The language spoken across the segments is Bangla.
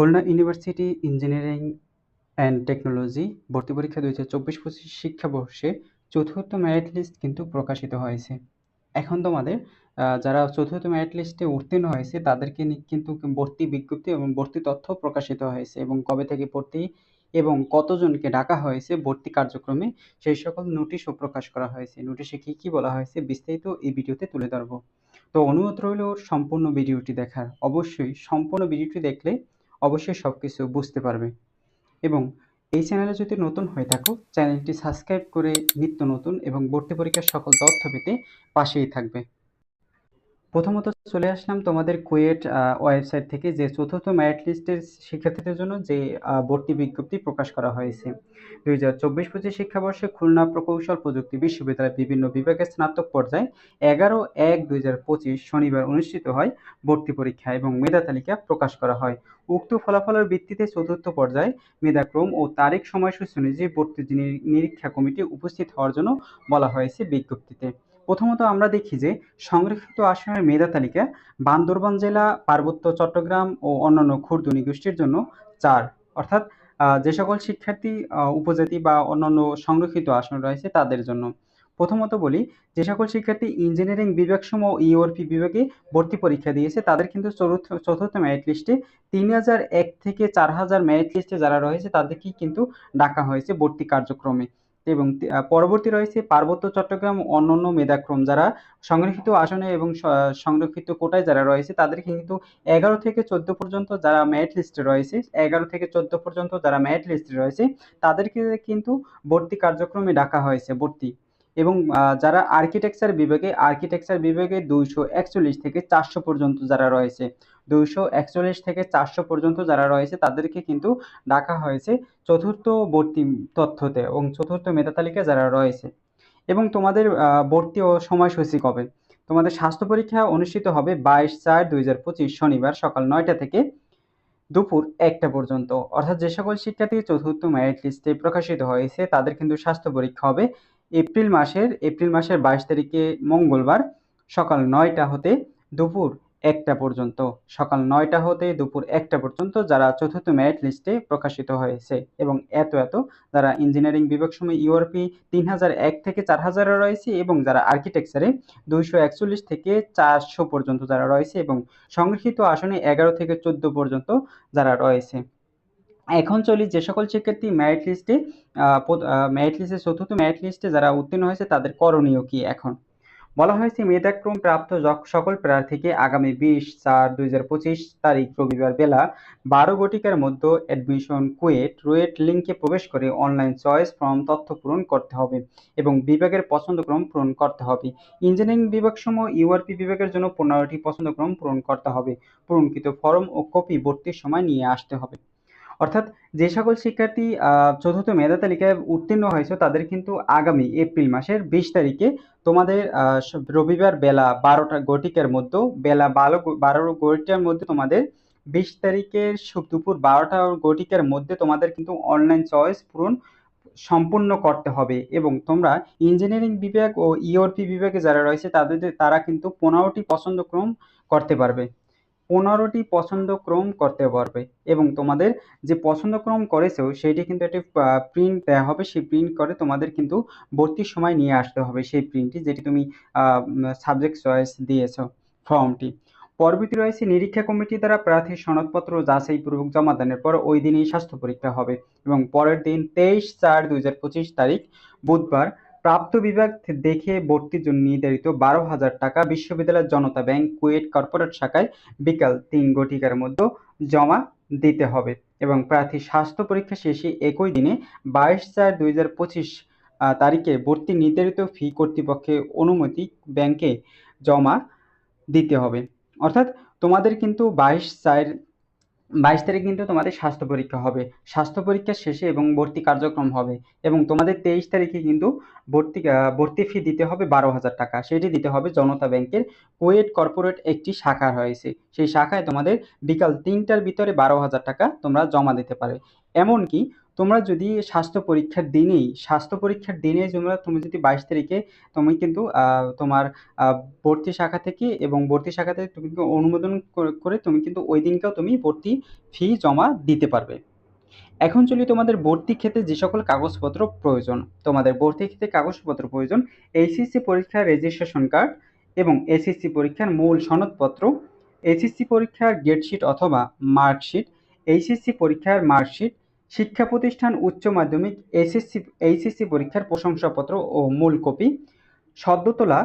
Khulna university engineering and technology ভর্তি পরীক্ষা দুই হাজার চব্বিশ পঁচিশ শিক্ষাবর্ষে চতুর্থ মেরিট লিস্ট কিন্তু প্রকাশিত হয়েছে। এখন তোমাদের যারা চতুর্থ মেরিট লিস্টে উত্তীর্ণ হয়েছে, তাদেরকে কিন্তু ভর্তি বিজ্ঞপ্তি এবং ভর্তি তথ্য প্রকাশিত হয়েছে এবং কবে থেকে ভর্তি এবং কতজনকে ডাকা হয়েছে ভর্তি কার্যক্রমে সেই সকল নোটিশও প্রকাশ করা হয়েছে। নোটিশে কী কী বলা হয়েছে বিস্তারিত এই ভিডিওতে তুলে ধরবো। তো অনুরোধ রইল সম্পূর্ণ ভিডিওটি দেখার। অবশ্যই সম্পূর্ণ ভিডিওটি দেখলে অবশ্যই সব কিছু বুঝতে পারবে। এবং এই চ্যানেলে যদি নতুন হয়ে থাকো, চ্যানেলটি সাবস্ক্রাইব করে নিত্য নতুন এবং ভর্তি পরীক্ষার সকল তথ্য পেতে পাশেই থাকবে। প্রথমত চলে আসলাম তোমাদের কুয়েট ওয়েবসাইট থেকে যে চতুর্থ মেরিট লিস্টের শিক্ষার্থীদের জন্য যে ভর্তি বিজ্ঞপ্তি প্রকাশ করা হয়েছে। দুই হাজার চব্বিশ পঁচিশ শিক্ষাবর্ষে খুলনা প্রকৌশল প্রযুক্তি বিশ্ববিদ্যালয়ের বিভিন্ন বিভাগের স্নাতক পর্যায়ে এগারো এক দুই হাজার পঁচিশ শনিবার অনুষ্ঠিত হয় ভর্তি পরীক্ষা এবং মেধা তালিকা প্রকাশ করা হয়। উক্ত ফলাফলের ভিত্তিতে চতুর্থ পর্যায়ে মেধাক্রম ও তারিখ সময়সূচি অনুযায়ী ভর্তি নিরী- নিরীক্ষা কমিটি উপস্থিত হওয়ার জন্য বলা হয়েছে বিজ্ঞপ্তিতে। প্রথমত আমরা দেখি যে সংরক্ষিত আসনের মেধা তালিকা বান্দরবান জেলা, পার্বত্য চট্টগ্রাম ও অন্যান্য ক্ষুদ্র গোষ্ঠীর জন্য চার। অর্থাৎ যে সকল শিক্ষার্থী উপজাতি বা অন্যান্য সংরক্ষিত আসন রয়েছে তাদের জন্য। প্রথমত বলি, যে সকল শিক্ষার্থী ইঞ্জিনিয়ারিং বিভাগসমূহ ইওরপি বিভাগে ভর্তি পরীক্ষা দিয়েছে, তাদের কিন্তু চতুর্থ চতুর্থ মেরিট লিস্টে তিন হাজার এক থেকে চার হাজার মেরিট লিস্টে যারা রয়েছে তাদেরকেই কিন্তু ডাকা হয়েছে ভর্তি কার্যক্রমে। এবং পরবর্তী রয়েছে পার্বত্য চট্টগ্রাম, অন্যান্য মেধাক্রম। যারা সংরক্ষিত আসনে এবং সংরক্ষিত কোটায় যারা রয়েছে, তাদেরকে কিন্তু এগারো থেকে চোদ্দ পর্যন্ত যারা ম্যাট লিস্টে রয়েছে, এগারো থেকে চোদ্দ পর্যন্ত যারা ম্যাট লিস্টে রয়েছে, তাদেরকে কিন্তু ভর্তি কার্যক্রমে ডাকা হয়েছে, ভর্তি। এবং যারা আর্কিটেকচার বিভাগে আর্কিটেকচার বিভাগে দুইশো একচল্লিশ থেকে চারশো পর্যন্ত যারা রয়েছে দুইশো একচল্লিশ থেকে চারশো পর্যন্ত যারা রয়েছে, তাদেরকে কিন্তু ডাকা হয়েছে চতুর্থ ভর্তি তথ্যতে এবং চতুর্থ মেধা তালিকায় যারা রয়েছে। এবং তোমাদের ভর্তি ও সময়সূচি কবে? তোমাদের স্বাস্থ্য পরীক্ষা অনুষ্ঠিত হবে বাইশ চার দুই হাজার পঁচিশ শনিবার সকাল নয়টা থেকে দুপুর একটা পর্যন্ত। অর্থাৎ যে সকল শিক্ষার্থী চতুর্থ মেরিট লিস্টে প্রকাশিত হয়েছে, তাদের কিন্তু স্বাস্থ্য পরীক্ষা হবে এপ্রিল মাসের এপ্রিল মাসের বাইশ তারিখে মঙ্গলবার সকাল নয়টা হতে দুপুর একটা পর্যন্ত। সকাল নয়টা হতে দুপুর একটা পর্যন্ত যারা চতুর্থ মেরিট লিস্টে প্রকাশিত হয়েছে এবং এত এত যারা ইঞ্জিনিয়ারিং বিভাগ সময় ইউআরপি তিন হাজার এক থেকে চার হাজারে রয়েছে এবং যারা আর্কিটেকচারে দুইশো একচল্লিশ থেকে চারশো পর্যন্ত যারা রয়েছে এবং সংরক্ষিত আসনে এগারো থেকে চোদ্দ পর্যন্ত যারা রয়েছে। এখন চলি যে সকল শিক্ষার্থী মেরিট লিস্টে মেরিট লিস্টে চতুর্থ মেরিট লিস্টে যারা উত্তীর্ণ হয়েছে তাদের করণীয় কি এখন? বলা হয়েছে, মেধাক্রম প্রাপ্ত সকল প্রার্থীকে আগামী বিশ চার দুই হাজার পঁচিশ তারিখ রবিবার বেলা বারো ঘটিকার মধ্যে অ্যাডমিশন কুয়েট রুয়েট লিঙ্কে প্রবেশ করে অনলাইন চয়েস ফর্ম তথ্য পূরণ করতে হবে এবং বিভাগের পছন্দক্রম পূরণ করতে হবে। ইঞ্জিনিয়ারিং বিভাগসমূহ ইউআরপি বিভাগের জন্য পনেরোটি পছন্দক্রম পূরণ করতে হবে। পূরণকৃত ফর্ম ও কপি ভর্তির সময় নিয়ে আসতে হবে। অর্থাৎ যে সকল শিক্ষার্থী চতুর্থ মেধা তালিকায় উত্তীর্ণ হয়েছে, তাদের কিন্তু আগামী এপ্রিল মাসের বিশ তারিখে তোমাদের রবিবার বেলা বারোটা ঘটিকার মধ্যে বেলা বারো বারো ঘটিকার মধ্যে তোমাদের বিশ তারিখের দুপুর বারোটা ঘটিকার মধ্যে তোমাদের কিন্তু অনলাইন চয়েস পূরণ সম্পূর্ণ করতে হবে এবং তোমরা ইঞ্জিনিয়ারিং বিভাগ ও ইওরপি বিভাগে যারা রয়েছে, তাদের, তারা কিন্তু পনেরোটি পছন্দক্রম করতে পারবে। পনেরোটি পছন্দক্রম করতে পারবে এবং তোমাদের যে পছন্দক্রম করেছ সেটি কিন্তু একটি প্রিন্ট দেওয়া হবে। সেই প্রিন্ট করে তোমাদের কিন্তু ভর্তির সময় নিয়ে আসতে হবে সেই প্রিন্টটি যেটি তুমি সাবজেক্ট চয়েস দিয়েছ ফর্মটি পরবর্তী রয়েছে নিরীক্ষা কমিটি দ্বারা প্রার্থীর সনদপত্র যাচাইপূর্বক জমাদানের পর ওই দিনই স্বাস্থ্য পরীক্ষা হবে এবং পরের দিন তেইশ চার দুই তারিখ বুধবার প্রাপ্ত বিভাগ দেখে ভর্তির জন্য নির্ধারিত বারো হাজার টাকা বিশ্ববিদ্যালয়ের জনতা ব্যাংক কুয়েট কর্পোরেট শাখায় বিকাল তিন ঘটিকার মধ্যে জমা দিতে হবে এবং প্রার্থী স্বাস্থ্য পরীক্ষা শেষে একই দিনে বাইশ চার দুই হাজার পঁচিশ তারিখে ভর্তি নির্ধারিত ফি কর্তৃপক্ষের অনুমতি ব্যাংকে জমা দিতে হবে। অর্থাৎ তোমাদের কিন্তু বাইশ চার বাইশ তারিখ কিন্তু তোমাদের স্বাস্থ্য পরীক্ষা হবে। স্বাস্থ্য পরীক্ষা শেষে এবং ভর্তি কার্যক্রম হবে। এবং তোমাদের তেইশ তারিখে কিন্তু ভর্তি ভর্তি ফি দিতে হবে বারো হাজার টাকা। সেটি দিতে হবে জনতা ব্যাংকের কোয়েট কর্পোরেট একটি শাখা রয়েছে। সেই শাখায় তোমাদের বিকাল তিনটার ভিতরে বারো হাজার টাকা তোমরা জমা দিতে পারে। এমনকি তোমরা যদি স্বাস্থ্য পরীক্ষার দিনেই, স্বাস্থ্য পরীক্ষার দিনে তোমরা, তুমি যদি বাইশ তারিখে, তুমি কিন্তু তোমার ভর্তি শাখা থেকে এবং ভর্তি শাখা থেকে তুমি অনুমোদন করে তুমি কিন্তু ওই দিনকেও তুমি ভর্তি ফি জমা দিতে পারবে। এখন চলি তোমাদের ভর্তি ক্ষেত্রে যে সকল কাগজপত্র প্রয়োজন। তোমাদের ভর্তি ক্ষেত্রে কাগজপত্র প্রয়োজন এইচএসসি পরীক্ষার রেজিস্ট্রেশন কার্ড এবং এসএসসি পরীক্ষার মূল সনদপত্র এসএসসি পরীক্ষার গেটশিট অথবা মার্কশিট এইচএসসি পরীক্ষার মার্কশিট শিক্ষা প্রতিষ্ঠান উচ্চ মাধ্যমিক এসএসসি, এইচএসসি পরীক্ষার প্রশংসাপত্র ও মূল কপি সদ্য তোলা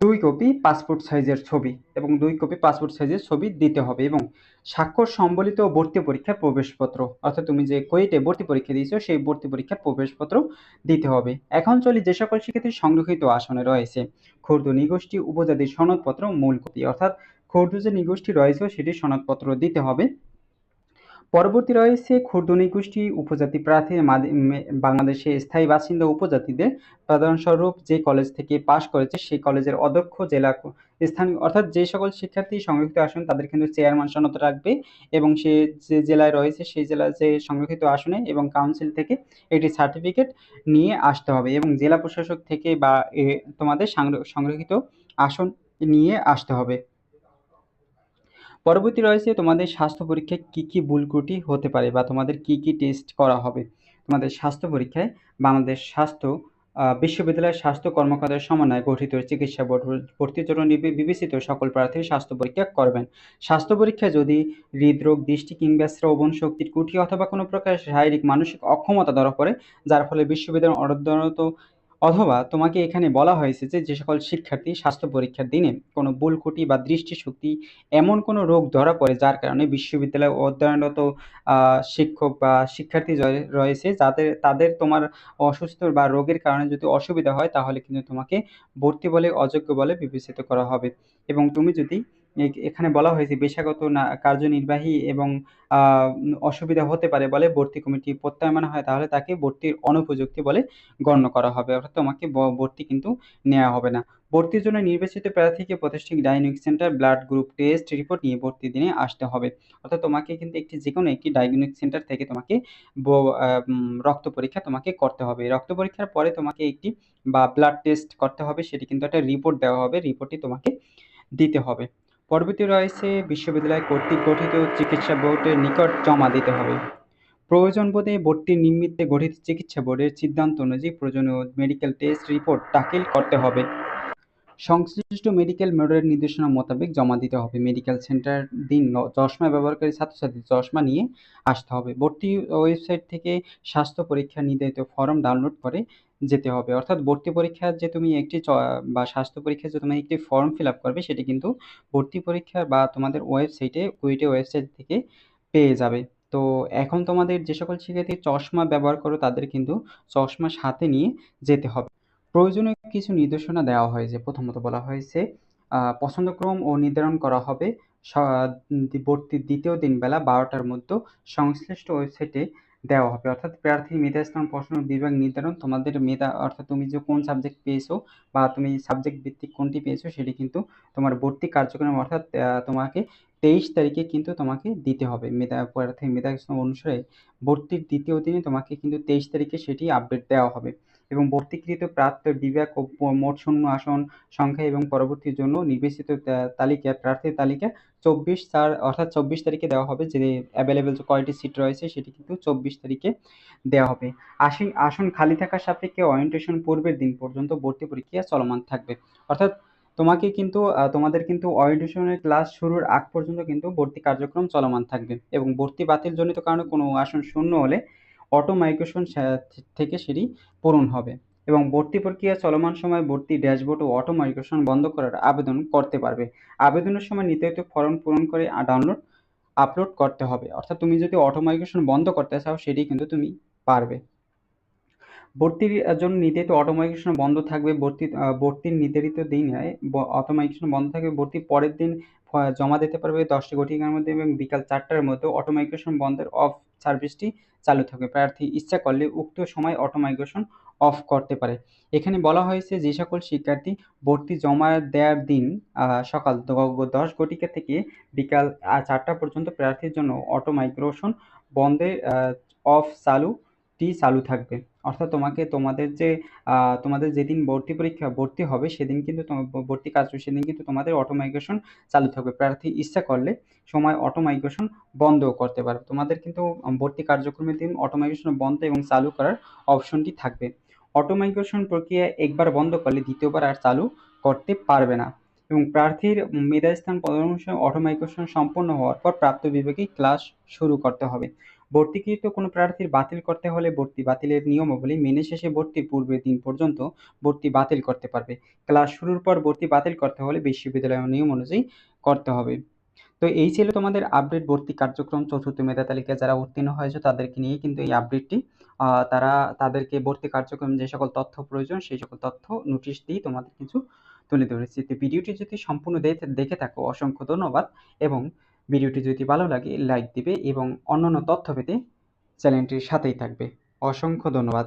দুই কপি পাসপোর্ট সাইজের ছবি এবং দুই কপি পাসপোর্ট সাইজের ছবি দিতে হবে এবং স্বাক্ষর সম্বলিত ভর্তি পরীক্ষার প্রবেশপত্র, অর্থাৎ তুমি যে কোয়েটে ভর্তি পরীক্ষা দিয়েছ সেই ভর্তি পরীক্ষার প্রবেশপত্র দিতে হবে। এখন চলি যে সকল শিক্ষার্থী সংরক্ষিত আসনে রয়েছে ক্ষুদ্র নিগোষ্ঠী উপজাতির সনদপত্র মূল কপি, অর্থাৎ ক্ষুদ্র যে নিগোষ্ঠী রয়েছে সেটির সনদপত্র দিতে হবে। পরবর্তী রয়েছে ক্ষুদ্র নিগোষ্ঠী উপজাতি প্রার্থী বাংলাদেশে স্থায়ী বাসিন্দা উপজাতিদের। প্রধানস্বরূপ যে কলেজ থেকে পাশ করেছে, সেই কলেজের অধ্যক্ষ, জেলা স্থানীয় অর্থাৎ যে সকল শিক্ষার্থী সংরক্ষিত আসন তাদের কিন্তু চেয়ারম্যান সনদ রাখবে এবং সে যে জেলায় রয়েছে, সেই জেলার যে সংরক্ষিত আসনে এবং কাউন্সিল থেকে একটি সার্টিফিকেট নিয়ে আসতে হবে এবং জেলা প্রশাসক থেকে বা তোমাদের সংরক্ষিত আসন নিয়ে আসতে হবে। পরবর্তী রয়েছে তোমাদের স্বাস্থ্য পরীক্ষায় কী কী ভুল ত্রুটি হতে পারে বা তোমাদের কী কী টেস্ট করা হবে? তোমাদের স্বাস্থ্য পরীক্ষায় বাংলাদেশ স্বাস্থ্য বিশ্ববিদ্যালয়ের স্বাস্থ্য কর্মকর্তার সমন্বয়ে গঠিত চিকিৎসা বোর্ড জন্য বিবেচিত সকল প্রার্থী স্বাস্থ্য পরীক্ষা করবেন। স্বাস্থ্য পরীক্ষায় যদি হৃদরোগ, দৃষ্টি কিংবা শ্রবণ শক্তির কুঠি অথবা কোনো প্রকার শারীরিক মানসিক অক্ষমতা ধরা পড়ে, যার ফলে বিশ্ববিদ্যালয় অর্ধনত অথবা তোমাকে এখানে বলা হয়েছে যে যে সকল শিক্ষার্থী স্বাস্থ্য পরীক্ষার দিনে কোনো বুলকুটি বা দৃষ্টিশক্তি এমন কোনো রোগ ধরা পড়ে যার কারণে বিশ্ববিদ্যালয়ে অধ্যয়নরত শিক্ষক বা শিক্ষার্থী রয়েছে। যাদের, তাদের তোমার অসুস্থ বা রোগের কারণে যদি অসুবিধা হয়, তাহলে কিন্তু তোমাকে ভর্তি বলে, অযোগ্য বলে বিবেচিত করা হবে। এবং তুমি যদি এখানে বলা হয়েছে পেশাগত না, কার্যনির্বাহী এবং অসুবিধা হতে পারে বলে ভর্তি কমিটি প্রত্যায়মান হয়, তাহলে তাকে ভর্তির অনুপযুক্তি বলে গণ্য করা হবে। অর্থাৎ তোমাকে ভর্তি কিন্তু নেওয়া হবে না। ভর্তির জন্য নির্বাচিত প্রার্থীকে প্রতিষ্ঠিত diagnostic centre blood group test report নিয়ে ভর্তি দিনে আসতে হবে। অর্থাৎ তোমাকে কিন্তু একটি যে কোনো একটি ডায়াগনস্টিক সেন্টার থেকে তোমাকে রক্ত পরীক্ষা তোমাকে করতে হবে। রক্ত পরীক্ষার পরে তোমাকে একটি বা, ব্লাড টেস্ট করতে হবে, সেটি কিন্তু একটা রিপোর্ট দেওয়া হবে। রিপোর্টটি তোমাকে দিতে হবে। পরবর্তী রয়েছে বিশ্ববিদ্যালয় কর্তৃক গঠিত চিকিৎসা বোর্ডের নিকট জমা দিতে হবে। প্রয়োজন বোধে বোর্ডটির নিমিত্তে গঠিত চিকিৎসা বোর্ডের সিদ্ধান্ত অনুযায়ী প্রয়োজনীয় মেডিকেল টেস্ট রিপোর্ট দাখিল করতে হবে। সংশ্লিষ্ট মেডিকেল বোর্ডের নির্দেশনা মোতাবেক জমা দিতে হবে। মেডিকেল সেন্টার দিন চশমা ব্যবহারকারী ছাত্রছাত্রী চশমা নিয়ে আসতে হবে। ভর্তি ওয়েবসাইট থেকে স্বাস্থ্য পরীক্ষা নির্ধারিত ফর্ম ডাউনলোড করে যেতে হবে। অর্থাৎ ভর্তি পরীক্ষার যে তুমি একটি বা স্বাস্থ্য পরীক্ষার যে তুমি একটি ফর্ম ফিল আপ করবে, সেটি কিন্তু ভর্তি পরীক্ষা বা তোমাদের ওয়েবসাইটে কুইটে ওয়েবসাইট থেকে পেয়ে যাবে। তো এখন তোমাদের যে সকল শিক্ষার্থী চশমা ব্যবহার করো, তাদের কিন্তু চশমা সাথে নিয়ে যেতে হবে। প্রয়োজনীয় কিছু নির্দেশনা দেওয়া হয়েছে প্রথমত বলা হয়েছে পছন্দক্রম ও নির্ধারণ করা হবে। ভর্তির দ্বিতীয় দিন বেলা বারোটার মধ্যে সংশ্লিষ্ট ওয়েবসাইটে দেওয়া হবে। অর্থাৎ প্রার্থী মেধাস্থান প্রশ্ন, বিভাগ নির্ধারণ, তোমাদের মেধা, অর্থাৎ তুমি যে কোন সাবজেক্ট পেয়েছ বা তুমি সাবজেক্ট ভিত্তিক কোনটি পেয়েছ সেটি কিন্তু তোমার ভর্তি কার্যক্রম, অর্থাৎ তোমাকে তেইশ তারিখে কিন্তু তোমাকে দিতে হবে। মেধা, প্রার্থী মেধা অনুসারে ভর্তির দ্বিতীয় দিনে তোমাকে কিন্তু তেইশ তারিখে সেটি আপডেট দেওয়া হবে। এবং ভর্তিকৃত প্রাপ্ত বিভাগ ও মোট শূন্য আসন সংখ্যা এবং পরবর্তীর জন্য নির্বাচিত তালিকা প্রার্থীর তালিকা চব্বিশ চার অর্থাৎ চব্বিশ তারিখে দেওয়া হবে, যে অ্যাভেলেবেল কয়টি সিট রয়েছে সেটি কিন্তু চব্বিশ তারিখে দেওয়া হবে। আসন আসন খালি থাকার সাপেক্ষে অরিয়েন্টেশন পূর্বের দিন পর্যন্ত ভর্তি পরীক্ষা চলমান থাকবে। অর্থাৎ তোমাকে কিন্তু তোমাদের কিন্তু অরিয়েন্টেশনের ক্লাস শুরুর আগ পর্যন্ত কিন্তু ভর্তি কার্যক্রম চলমান থাকবে এবং ভর্তি বাতিল জনিত কারণে কোনো আসন শূন্য হলে অটো মাইগ্রেশন থেকে সেটি পূরণ হবে এবং ভর্তি প্রক্রিয়া চলমান সময় ভর্তি ড্যাশবোর্ড ও অটো মাইগ্রেশন বন্ধ করার আবেদন করতে পারবে। আবেদনের সময় নির্ধারিত ফর্ম পূরণ করে ডাউনলোড, আপলোড করতে হবে। অর্থাৎ তুমি যদি অটো মাইগ্রেশন বন্ধ করতে চাও, সেটি কিন্তু তুমি পারবে। ভর্তির জন্য নির্ধারিত অটো মাইগ্রেশন বন্ধ থাকবে, ভর্তি ভর্তির নির্ধারিত দিনে অটো মাইগ্রেশন বন্ধ থাকবে, ভর্তির পরের দিন জমা দিতে পারবে দশটি ঘটিকার মধ্যে এবং বিকাল চারটার মধ্যে অটো মাইগ্রেশন বন্ধের অফ সার্ভিসটি চালু থাকবে। প্রার্থী ইচ্ছা করলে উক্ত সময় অটো মাইগ্রেশন অফ করতে পারে। এখানে বলা হয়েছে যে সকল শিক্ষার্থী ভর্তি জমা দেওয়ার দিন সকাল দশ ঘটিকা থেকে বিকাল চারটা পর্যন্ত প্রার্থীর জন্য অটো মাইগ্রেশন বন্ধের অফ চালু, টি চালু থাকবে। অর্থাৎ তোমাকে তোমাদের যে তোমাদের যেদিন ভর্তি পরীক্ষা, ভর্তি হবে সেদিন কিন্তু ভর্তি কাজ সেদিন কিন্তু তোমাদের অটো মাইগ্রেশন চালু থাকবে। প্রার্থী ইচ্ছা করলে সময় অটো মাইগ্রেশন বন্ধও করতে পারবে। তোমাদের কিন্তু ভর্তি কার্যক্রমের দিন অটো মাইগ্রেশন বন্ধ এবং চালু করার অপশনটি থাকবে। অটো মাইগ্রেশন প্রক্রিয়া একবার বন্ধ করলে দ্বিতীয়বার আর চালু করতে পারবে না। এবং প্রার্থীর মেধাস্থান পদানুসারে অটো মাইগ্রেশন সম্পন্ন হওয়ার পর প্রাপ্ত বিভাগে ক্লাস শুরু করতে হবে। ভর্তিকৃত কোনো প্রার্থীর বাতিল করতে হলে ভর্তি বাতিলের নিয়মাবলী মেনে শেষে ভর্তির পূর্বের দিন পর্যন্ত ভর্তি বাতিল করতে পারবে। ক্লাস শুরুর পর ভর্তি বাতিল করতে হলে বিশ্ববিদ্যালয়ের নিয়ম অনুযায়ী করতে হবে। তো এই ছিল তোমাদের আপডেট ভর্তি কার্যক্রম চতুর্থ মেধা তালিকায় যারা উত্তীর্ণ হয়েছে, তাদেরকে নিয়ে কিন্তু এই আপডেটটি তারা তাদেরকে ভর্তি কার্যক্রম যে সকল তথ্য প্রয়োজন, সেই সকল তথ্য নোটিশ দিয়ে তোমাদের কিছু তুলে ধরেছি। তো ভিডিওটি যদি সম্পূর্ণ দেখে থাকো, অসংখ্য ধন্যবাদ এবং ভিডিওটি যদি ভালো লাগে লাইক দিবে এবং অন্যান্য তথ্য পেতে চ্যানেলটির সাথেই থাকবে। অসংখ্য ধন্যবাদ।